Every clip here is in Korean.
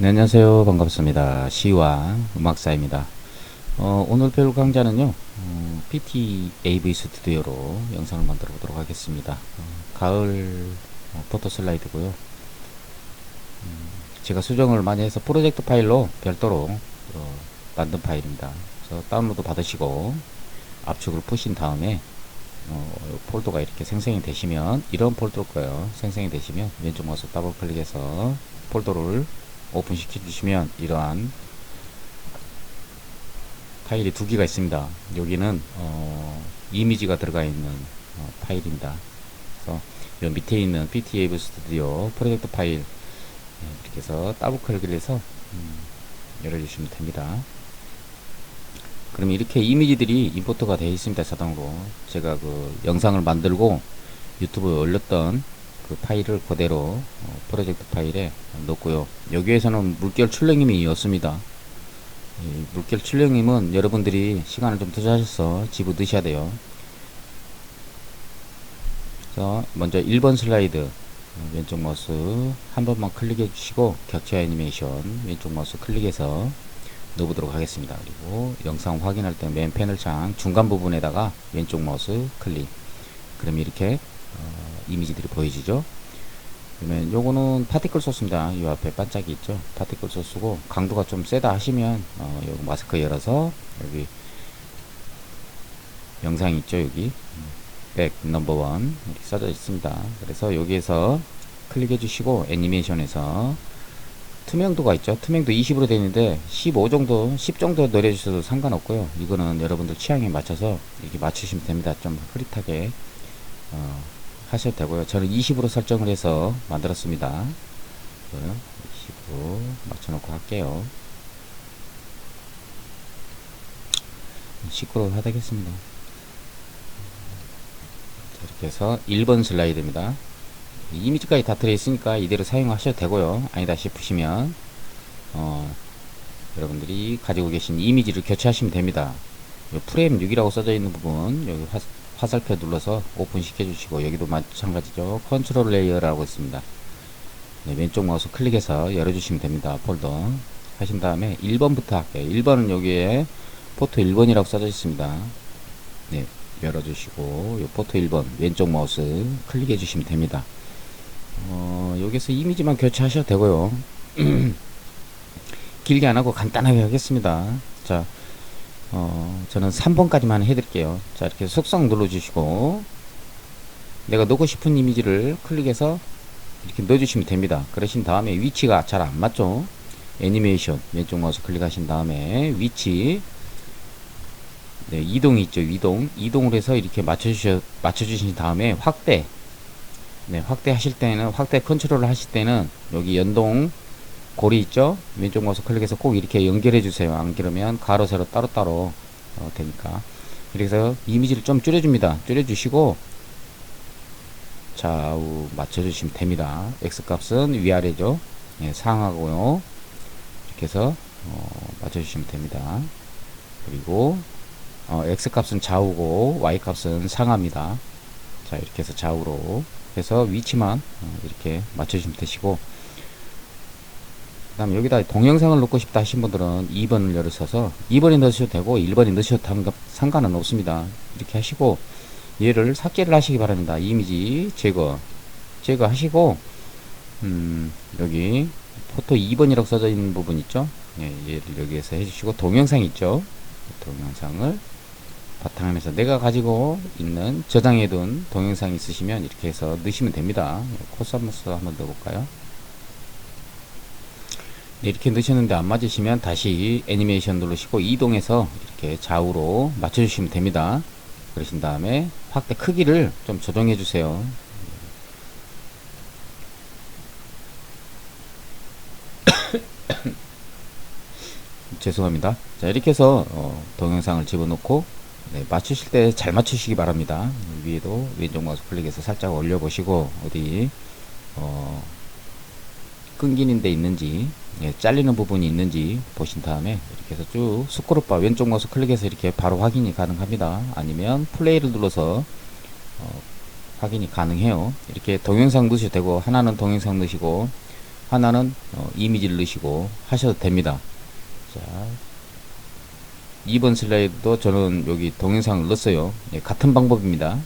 네, 안녕하세요. 반갑습니다. 시왕 음악사입니다. 어, 오늘 배울 강좌는요, 어, PT AV 스튜디오로 영상을 만들어 보도록 하겠습니다. 어, 가을 어, 포토 슬라이드고요. 음, 제가 수정을 많이 해서 프로젝트 파일로 별도로 어, 만든 파일입니다. 그래서 다운로드 받으시고 압축을 푸신 다음에 어, 폴더가 이렇게 생성이 되시면 이런 폴더일 거예요. 생성이 되시면 왼쪽 마우스 더블 클릭해서 폴더를 오픈 시켜 주시면 이러한 파일이 두 개가 있습니다. 여기는 어, 이미지가 들어가 있는 어, 파일입니다. 그래서 요 밑에 있는 PTAV 스튜디오 프로젝트 파일 네, 이렇게 해서 더블 클릭을 해서 음, 열어주시면 됩니다. 그럼 이렇게 이미지들이 임포트가 되어 있습니다. 자동으로 제가 그 영상을 만들고 유튜브에 올렸던 그 파일을 그대로 어, 프로젝트 파일에 넣고요. 여기에서는 물결 출력임이 었습니다. 이 물결 출력임은 여러분들이 시간을 좀 투자하셔서 집어 넣으셔야 돼요. 그래서 먼저 1번 슬라이드 어, 왼쪽 마우스 한 번만 클릭해 주시고 격체 애니메이션 왼쪽 마우스 클릭해서 넣어보도록 하겠습니다. 그리고 영상 확인할 때 맨 패널 창 중간 부분에다가 왼쪽 마우스 클릭 그럼 이렇게 어, 이미지들이 보이시죠? 그러면 요거는 파티클 소스입니다. 이 앞에 반짝이 있죠? 파티클 소스고 강도가 좀 세다 하시면 어, 요 마스크 열어서 여기 영상 있죠? 여기 백 넘버 원 이렇게 써져 있습니다. 그래서 여기에서 클릭해 주시고 애니메이션에서 투명도가 있죠. 투명도 20으로 되어 있는데 15 정도, 10 정도 내려주셔도 상관없고요. 이거는 여러분들 취향에 맞춰서 이렇게 맞추시면 됩니다. 좀 흐릿하게 어, 하셔도 되고요. 저는 20으로 설정을 해서 만들었습니다. 20으로 맞춰놓고 할게요. 시끄러워 하되겠습니다. 이렇게 해서 1번 슬라이드입니다. 이미지까지 다 들어있으니까 이대로 사용하셔도 되고요. 아니다 싶으시면 어, 여러분들이 가지고 계신 이미지를 교체하시면 됩니다. 프레임 6이라고 써져 있는 부분 여기 화, 화살표 눌러서 오픈 시켜주시고 여기도 마찬가지죠. 컨트롤 레이어라고 있습니다. 네, 왼쪽 마우스 클릭해서 열어주시면 됩니다. 폴더 하신 다음에 1번부터 할게요. 1번은 여기에 포토 1번이라고 써져 있습니다. 네, 열어주시고 요 포토 1번 왼쪽 마우스 클릭해 주시면 됩니다. 어, 여기서 이미지만 교체하셔도 되고요. 길게 안 하고 간단하게 하겠습니다. 자, 어, 저는 3번까지만 해드릴게요. 자, 이렇게 속성 눌러주시고, 내가 넣고 싶은 이미지를 클릭해서 이렇게 넣어주시면 됩니다. 그러신 다음에 위치가 잘 안 맞죠? 애니메이션, 왼쪽 마우스 클릭하신 다음에 위치, 네, 이동이 있죠, 이동. 이동을 해서 이렇게 맞춰주셔, 맞춰주신 다음에 확대, 네, 확대 하실 때는 확대 컨트롤을 하실 때는 여기 연동 고리 있죠? 왼쪽 마우스 클릭해서 꼭 이렇게 연결해 주세요. 안 그러면 가로 세로 따로따로 어, 되니까. 그래서 이미지를 좀 줄여줍니다. 줄여주시고 좌우 맞춰주시면 됩니다. X 값은 위아래죠. 네, 상하고요. 이렇게 해서 어, 맞춰주시면 됩니다. 그리고 어, X 값은 좌우고 Y 값은 상합니다. 자 이렇게 해서 좌우로 그래서 위치만 어, 이렇게 맞춰주시면 되시고 그 다음 여기다 동영상을 넣고 싶다 하신 분들은 2번을 열으셔서 2번에 넣으셔도 되고 1번에 넣으셔도 상관은 없습니다. 이렇게 하시고 얘를 삭제를 하시기 바랍니다. 이미지 제거. 제거 하시고 음 여기 포토 2번이라고 써져 있는 부분 있죠? 예, 얘를 여기에서 해주시고 동영상 있죠? 동영상을 바탕화면에서 내가 가지고 있는 저장해둔 동영상 있으시면 이렇게 해서 넣으시면 됩니다. 코사무스 한번 넣어볼까요? 네, 이렇게 넣으셨는데 안 맞으시면 다시 애니메이션 누르시고 이동해서 이렇게 좌우로 맞춰주시면 됩니다. 그러신 다음에 확대 크기를 좀 조정해 주세요. 죄송합니다. 자 이렇게 해서 어, 동영상을 집어넣고 네, 맞추실 때 잘 맞추시기 바랍니다. 위에도 왼쪽 마우스 클릭해서 살짝 올려보시고 어디 어, 끊기는 데 있는지 예, 잘리는 부분이 있는지 보신 다음에 이렇게 해서 쭉 스크롤바 왼쪽 마우스 클릭해서 이렇게 바로 확인이 가능합니다. 아니면 플레이를 눌러서 어, 확인이 가능해요. 이렇게 동영상 넣으셔도 되고 하나는 동영상 넣으시고 하나는 어, 이미지를 넣으시고 하셔도 됩니다. 자, 2번 슬라이드도 저는 여기 동영상을 넣었어요. 예, 같은 방법입니다.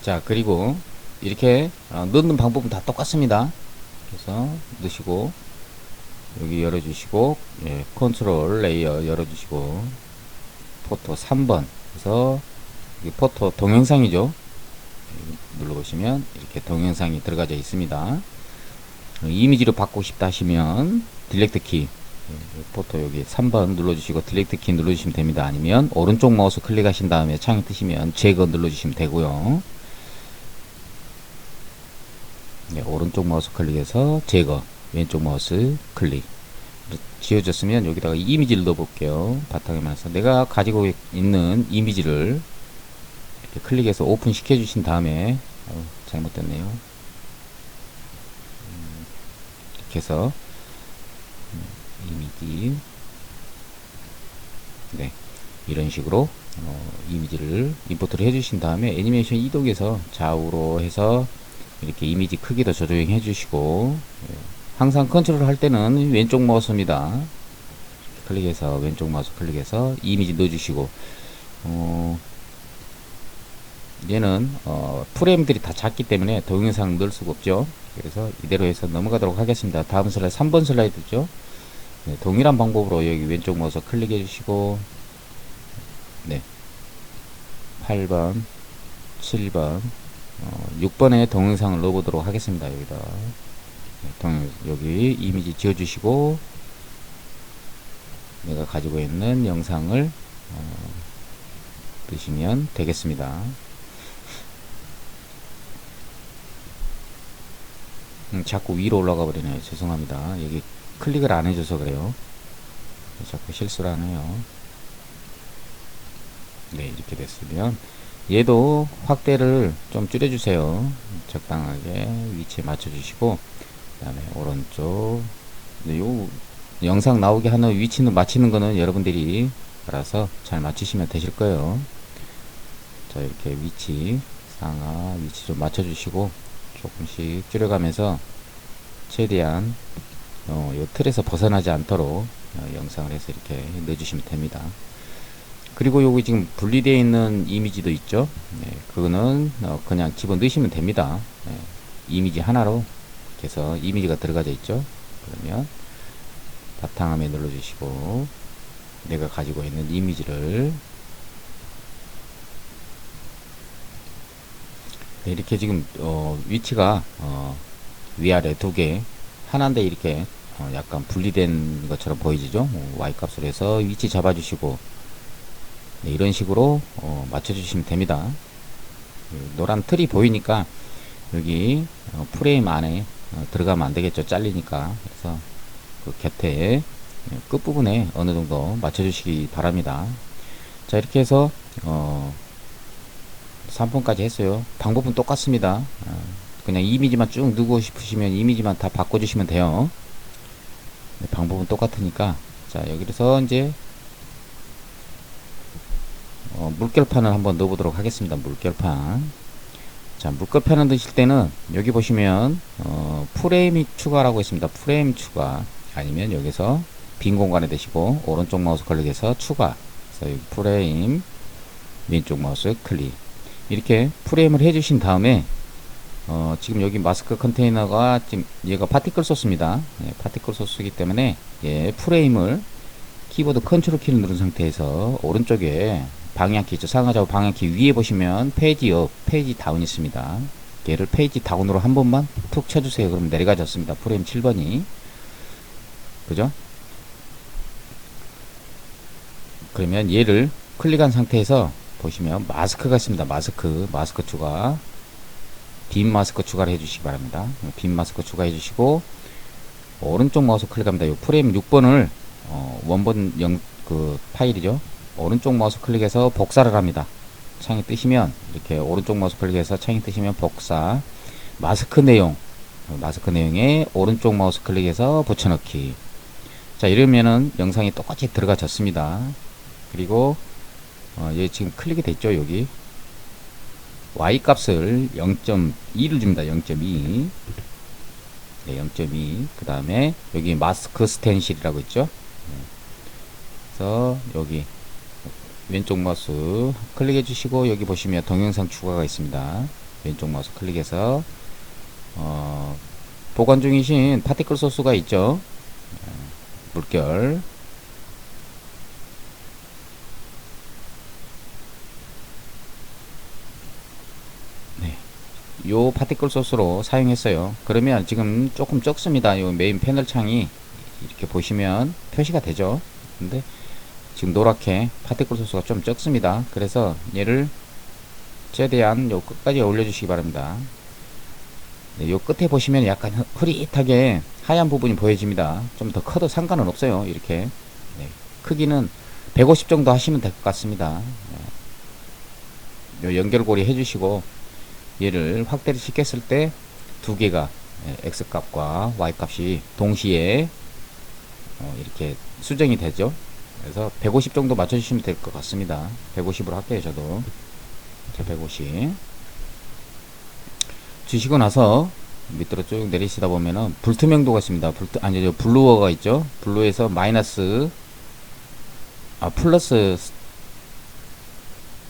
자, 그리고 이렇게 어, 넣는 방법은 다 똑같습니다. 그래서 넣으시고 여기 열어주시고 예, 컨트롤 레이어 열어주시고 포토 3번 그래서 이 포토 동영상이죠. 눌러보시면 이렇게 동영상이 들어가져 있습니다. 이미지로 바꾸고 싶다 하시면 딜렉트 키 예, 포토 여기 3번 눌러주시고 딜렉트 키 눌러주시면 됩니다. 아니면 오른쪽 마우스 클릭하신 다음에 창이 뜨시면 제거 눌러주시면 되고요. 네, 오른쪽 마우스 클릭해서 제거 왼쪽 마우스 클릭. 지워졌으면 여기다가 이미지를 넣어 볼게요. 바탕에만 해서. 내가 가지고 있는 이미지를 이렇게 클릭해서 오픈 시켜 주신 다음에 어, 잘못됐네요. 음, 이렇게 해서 음, 이미지. 네 이런 식으로 어, 이미지를 임포트를 해주신 다음에 애니메이션 이동해서 좌우로 해서 이렇게 이미지 크기도 조정해 주시고 예, 항상 컨트롤 할 때는 왼쪽 마우스입니다. 클릭해서 왼쪽 마우스 클릭해서 이미지 넣어주시고 어, 얘는 어, 프레임들이 다 작기 때문에 동영상 넣을 수가 없죠. 그래서 이대로 해서 넘어가도록 하겠습니다. 다음 슬라이드 3번 슬라이드죠. 네, 동일한 방법으로 여기 왼쪽 마우스 클릭해 주시고 네. 8번 7번 어, 6번에 동영상을 넣어보도록 하겠습니다. 여기다 네, 동, 여기 이미지 지어주시고 내가 가지고 있는 영상을 어, 넣으시면 되겠습니다. 음, 자꾸 위로 올라가 버리네요. 죄송합니다. 여기 클릭을 안 해줘서 그래요. 자꾸 실수를 하네요. 네, 이렇게 됐으면 얘도 확대를 좀 줄여주세요. 적당하게 위치에 맞춰주시고 그 다음에 오른쪽 네, 요 영상 나오게 하는 위치는 맞추는 거는 여러분들이 알아서 잘 맞추시면 되실 거예요. 자 이렇게 위치 상하 위치 좀 맞춰주시고 조금씩 줄여가면서 최대한 어, 요 틀에서 벗어나지 않도록 어, 영상을 해서 이렇게 넣어주시면 됩니다. 그리고 여기 지금 분리되어 있는 이미지도 있죠. 네, 그거는 어, 그냥 집어 넣으시면 됩니다. 네, 이미지 하나로 해서 이미지가 들어가져 있죠. 그러면 바탕화면 눌러주시고 내가 가지고 있는 이미지를 네, 이렇게 지금 어, 위치가 어, 위아래 두 개 하나인데 이렇게 어, 약간 분리된 것처럼 보이지죠. Y 값으로 해서 위치 잡아주시고 네, 이런 식으로 어, 맞춰주시면 됩니다. 그 노란 틀이 보이니까 여기 어, 프레임 안에 어, 들어가면 안 되겠죠. 잘리니까. 그래서 그 곁에 예, 끝부분에 어느 정도 맞춰주시기 바랍니다. 자 이렇게 해서 어, 3번까지 했어요. 방법은 똑같습니다. 어, 그냥 이미지만 쭉 누고 싶으시면 이미지만 다 바꿔주시면 돼요. 네, 방법은 똑같으니까 자 여기서 이제 어, 물결판을 한번 넣어보도록 하겠습니다. 물결판. 자, 물결판을 넣으실 때는 여기 보시면 어, 프레임이 추가라고 있습니다. 프레임 추가 아니면 여기서 빈 공간에 대시고 오른쪽 마우스 클릭해서 추가. 그래서 여기 프레임 왼쪽 마우스 클릭. 이렇게 프레임을 해주신 다음에 어, 지금 여기 마스크 컨테이너가 지금 얘가 파티클 소스입니다. 예, 파티클 소스이기 때문에 예, 프레임을 키보드 컨트롤 키를 누른 상태에서 오른쪽에 방향키 있죠. 상하좌우 방향키 위에 보시면 페이지 업, 페이지 다운 있습니다. 얘를 페이지 다운으로 한 번만 툭 쳐주세요. 그럼 내려가졌습니다. 프레임 7번이. 그죠? 그러면 얘를 클릭한 상태에서 보시면 마스크가 있습니다. 마스크, 마스크 추가. 빈 마스크 추가를 해주시기 바랍니다. 빈 마스크 추가해 주시고 오른쪽 마우스 클릭합니다. 이 프레임 6번을 어, 원본 영, 그 파일이죠. 오른쪽 마우스 클릭해서 복사를 합니다. 창이 뜨시면 이렇게 오른쪽 마우스 클릭해서 창이 뜨시면 복사 마스크 내용 마스크 내용에 오른쪽 마우스 클릭해서 붙여넣기 자 이러면은 영상이 똑같이 들어가졌습니다. 그리고 어, 얘 지금 클릭이 됐죠 여기 y 값을 0.2를 줍니다. 0.2 네, 0.2. 그 다음에 여기 마스크 스텐실이라고 있죠. 네. 그래서 여기 왼쪽 마우스 클릭해 주시고 여기 보시면 동영상 추가가 있습니다. 왼쪽 마우스 클릭해서 어, 보관 중이신 파티클 소스가 있죠. 어, 물결 네. 요 파티클 소스로 사용했어요. 그러면 지금 조금 적습니다. 요 메인 패널 창이 이렇게 보시면 표시가 되죠. 근데 지금 노랗게 파티클 소스가 좀 적습니다. 그래서 얘를 최대한 요 끝까지 올려주시기 바랍니다. 네, 요 끝에 보시면 약간 흐- 흐릿하게 하얀 부분이 보여집니다. 좀 더 커도 상관은 없어요. 이렇게 네, 크기는 150 정도 하시면 될 것 같습니다. 네. 요 연결고리 해주시고 얘를 확대를 시켰을 때 두 개가 예, x 값과 y 값이 동시에 어, 이렇게 수정이 되죠. 그래서 150 정도 맞춰주시면 될 것 같습니다. 150으로 할게요, 저도. 자, 150. 주시고 나서 밑으로 쭉 내리시다 보면은 불투명도가 있습니다. 불투, 아니, 저 블루어가 있죠. 블루에서 마이너스, 아, 플러스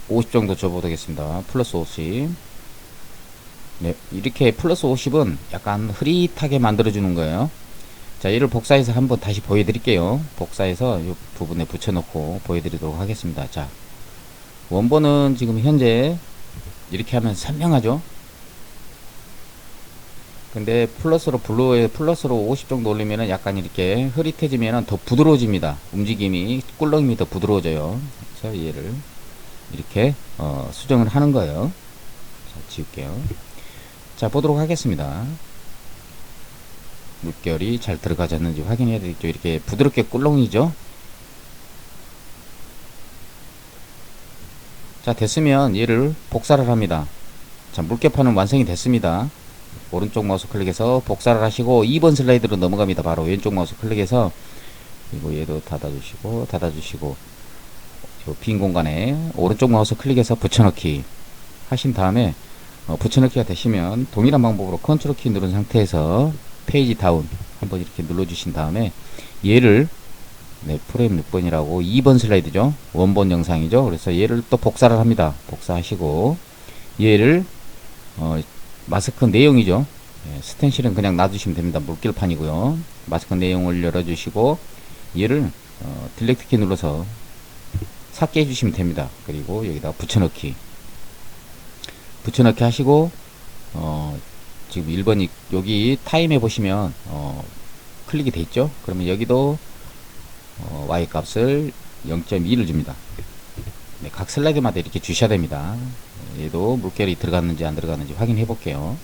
50 정도 줘보겠습니다. 플러스 50. 네, 이렇게 플러스 50은 약간 흐릿하게 만들어주는 거예요. 자, 얘를 복사해서 한번 다시 보여드릴게요. 복사해서 이 부분에 붙여놓고 보여드리도록 하겠습니다. 자, 원본은 지금 현재 이렇게 하면 선명하죠? 근데 플러스로 블루에 플러스로 50 정도 올리면은 약간 이렇게 흐릿해지면은 더 부드러워집니다. 움직임이 꿀렁임이 더 부드러워져요. 그래서 얘를 이렇게 어, 수정을 하는 거예요. 자, 지울게요. 자, 보도록 하겠습니다. 물결이 잘 들어가졌는지 확인해야 되겠죠. 이렇게 부드럽게 꿀렁이죠. 자, 됐으면 얘를 복사를 합니다. 자, 물결판은 완성이 됐습니다. 오른쪽 마우스 클릭해서 복사를 하시고 2번 슬라이드로 넘어갑니다. 바로 왼쪽 마우스 클릭해서 그리고 얘도 닫아주시고 닫아주시고 빈 공간에 오른쪽 마우스 클릭해서 붙여넣기 하신 다음에 어, 붙여넣기가 되시면 동일한 방법으로 컨트롤 키 누른 상태에서 페이지 다운 한번 이렇게 눌러주신 다음에 얘를 네, 프레임 6번이라고 2번 슬라이드죠. 원본 영상이죠. 그래서 얘를 또 복사를 합니다. 복사하시고 얘를 어, 마스크 내용이죠. 예, 스텐실은 그냥 놔두시면 됩니다. 물결판이고요. 마스크 내용을 열어주시고 얘를 어, 딜렉트 키 눌러서 삭게 해주시면 됩니다. 그리고 여기다 붙여넣기 붙여넣기 하시고 어, 지금 1번이 여기 타임에 보시면 어, 클릭이 돼 있죠. 그러면 여기도 어, y 값을 0.2를 줍니다. 네, 각 슬라이드마다 이렇게 주셔야 됩니다. 얘도 물결이 들어갔는지 안 들어갔는지 확인해 볼게요.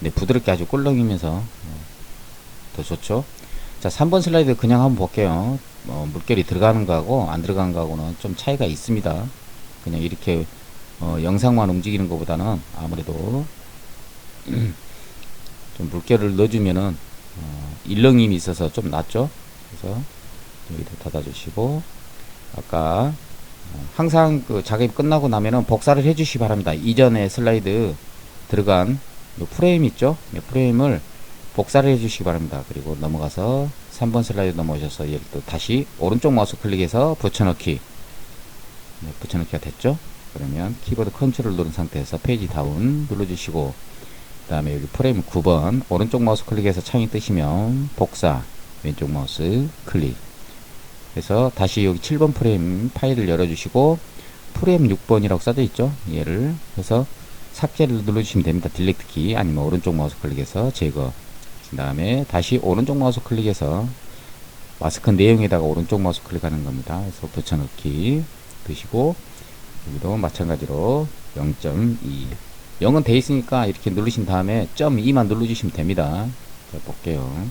네, 부드럽게 아주 꿀렁이면서 어, 더 좋죠. 자, 3번 슬라이드 그냥 한번 볼게요. 어, 물결이 들어가는 거하고 안 들어가는 거하고는 좀 차이가 있습니다. 그냥 이렇게 어, 영상만 움직이는 것보다는 아무래도 좀 물결을 넣어주면은 어, 일렁임이 있어서 좀 낫죠. 그래서 여기도 닫아주시고 아까 어, 항상 그 작업이 끝나고 나면은 복사를 해주시기 바랍니다. 이전에 슬라이드 들어간 요 프레임 있죠? 이 프레임을 복사를 해주시기 바랍니다. 그리고 넘어가서 3번 슬라이드 넘어오셔서 얘를 또 다시 오른쪽 마우스 클릭해서 붙여넣기 네, 붙여넣기가 됐죠? 그러면 키보드 컨트롤 누른 상태에서 페이지 다운 눌러주시고 그 다음에 여기 프레임 9번 오른쪽 마우스 클릭해서 창이 뜨시면 복사 왼쪽 마우스 클릭. 그래서 다시 여기 7번 프레임 파일을 열어주시고 프레임 6번이라고 써져 있죠? 얘를. 해서 삭제를 눌러주시면 됩니다. 딜렉트 키 아니면 오른쪽 마우스 클릭해서 제거. 그 다음에 다시 오른쪽 마우스 클릭해서 마스크 내용에다가 오른쪽 마우스 클릭하는 겁니다. 그래서 붙여넣기. 드시고 여기도 마찬가지로 0.2 0은 돼 있으니까 이렇게 누르신 다음에 점 2만 눌러주시면 됩니다. 자 볼게요.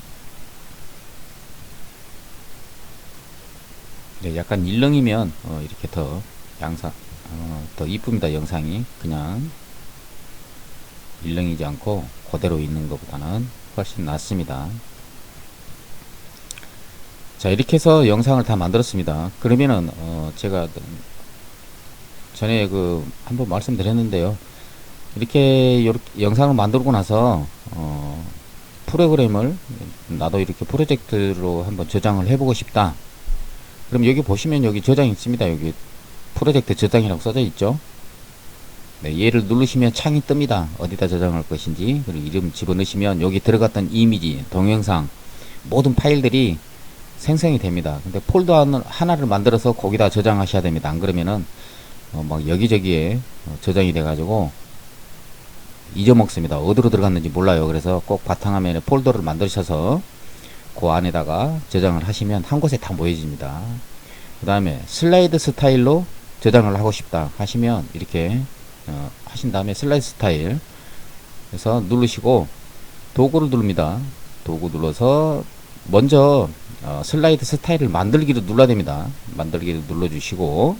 네, 약간 일렁이면 어, 이렇게 더 양상 어, 더 이쁩니다 영상이. 그냥 일렁이지 않고 그대로 있는 것보다는 훨씬 낫습니다. 자 이렇게 해서 영상을 다 만들었습니다. 그러면은 어, 제가 전에 그 한번 말씀드렸는데요 이렇게 요렇게 영상을 만들고 나서 어, 프로그램을 나도 이렇게 프로젝트로 한번 저장을 해보고 싶다. 그럼 여기 보시면 여기 저장 있습니다. 여기 프로젝트 저장이라고 써져 있죠. 네, 얘를 누르시면 창이 뜹니다. 어디다 저장할 것인지 그리고 이름 집어넣으시면 여기 들어갔던 이미지, 동영상 모든 파일들이 생성이 됩니다. 근데 폴더 하나- 하나를 만들어서 거기다 저장하셔야 됩니다. 안 그러면은 어, 막 여기저기에 어, 저장이 돼가지고 잊어먹습니다. 어디로 들어갔는지 몰라요. 그래서 꼭 바탕화면에 폴더를 만드셔서 그 안에다가 저장을 하시면 한 곳에 다 모여집니다. 그 다음에 슬라이드 스타일로 저장을 하고 싶다 하시면 이렇게 어, 하신 다음에 슬라이드 스타일 그래서 누르시고 도구를 누릅니다. 도구 눌러서 먼저 어, 슬라이드 스타일을 만들기를 눌러야 됩니다. 만들기를 눌러주시고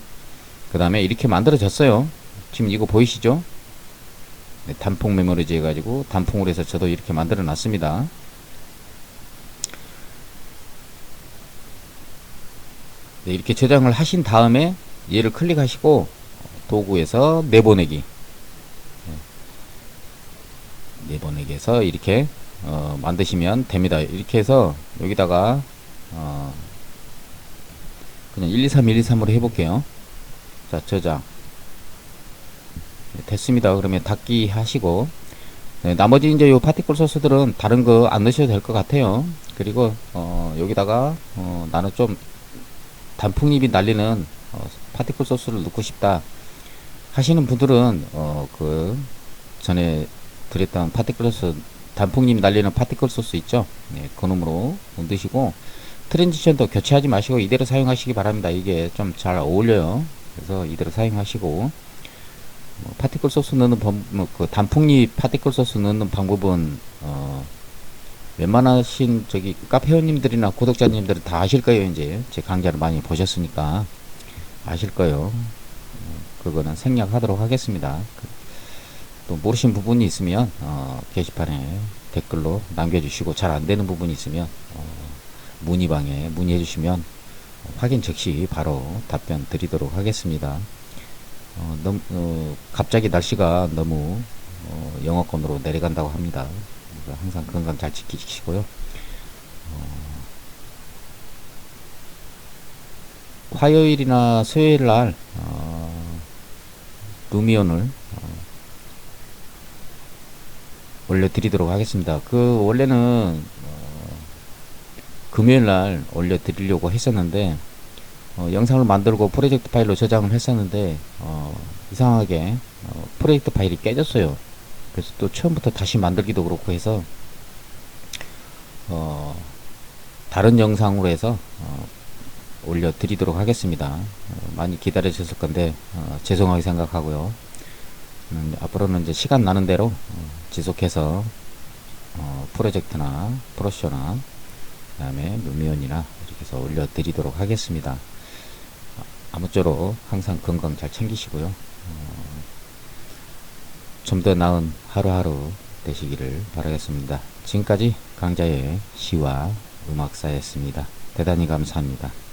그 다음에 이렇게 만들어졌어요. 지금 이거 보이시죠? 네, 단풍 메모리즈 해가지고 단풍으로 해서 저도 이렇게 만들어 놨습니다. 네, 이렇게 저장을 하신 다음에 얘를 클릭하시고 도구에서 내보내기 네, 내보내기에서 이렇게 어, 만드시면 됩니다. 이렇게 해서 여기다가 어, 그냥 1, 2, 3, 1, 2, 3으로 해볼게요. 자 저장 네, 됐습니다. 그러면 닫기 하시고 네, 나머지 이제 요 파티클 소스들은 다른 거 안 넣으셔도 될 것 같아요. 그리고 어, 여기다가 어, 나는 좀 단풍잎이 날리는 어, 파티클 소스를 넣고 싶다 하시는 분들은 어, 그 전에 드렸던 파티클 소스 단풍잎 날리는 파티클 소스 있죠? 네, 그 놈으로 넣으시고 트랜지션도 교체하지 마시고 이대로 사용하시기 바랍니다. 이게 좀 잘 어울려요. 그래서 이대로 사용하시고 뭐 파티클 소스 넣는 방, 뭐그 단풍잎 파티클 소스 넣는 방법은 어, 웬만하신 저기 카페 회원님들이나 구독자님들은 다 아실 거예요. 이제 제 강좌를 많이 보셨으니까 아실 거예요. 어, 그거는 생략하도록 하겠습니다. 그, 또 모르신 부분이 있으면 어, 게시판에 댓글로 남겨주시고 잘 안되는 부분이 있으면 어, 문의방에 문의해 주시면 확인 즉시 바로 답변 드리도록 하겠습니다. 어, 너무, 어, 갑자기 날씨가 너무 어, 영어권으로 내려간다고 합니다. 그래서 항상 건강 잘 지키시고요. 어, 화요일이나 수요일 날 어, 루미온을 어, 올려드리도록 하겠습니다. 그 원래는 어, 금요일 날 올려드리려고 했었는데 어, 영상을 만들고 프로젝트 파일로 저장을 했었는데 어, 이상하게 어, 프로젝트 파일이 깨졌어요. 그래서 또 처음부터 다시 만들기도 그렇고 해서 어, 다른 영상으로 해서 어, 올려 드리도록 하겠습니다. 어, 많이 기다려 주셨을 건데 어, 죄송하게 생각하고요. 음, 앞으로는 이제 시간 나는 대로 어, 지속해서 어, 프로젝트나 프로쇼나 그 다음에 루미온이나 이렇게 해서 올려 드리도록 하겠습니다. 아, 아무쪼록 항상 건강 잘 챙기시고요. 어, 좀더 나은 하루하루 되시기를 바라겠습니다. 지금까지 강자의 시와 음악사였습니다. 대단히 감사합니다.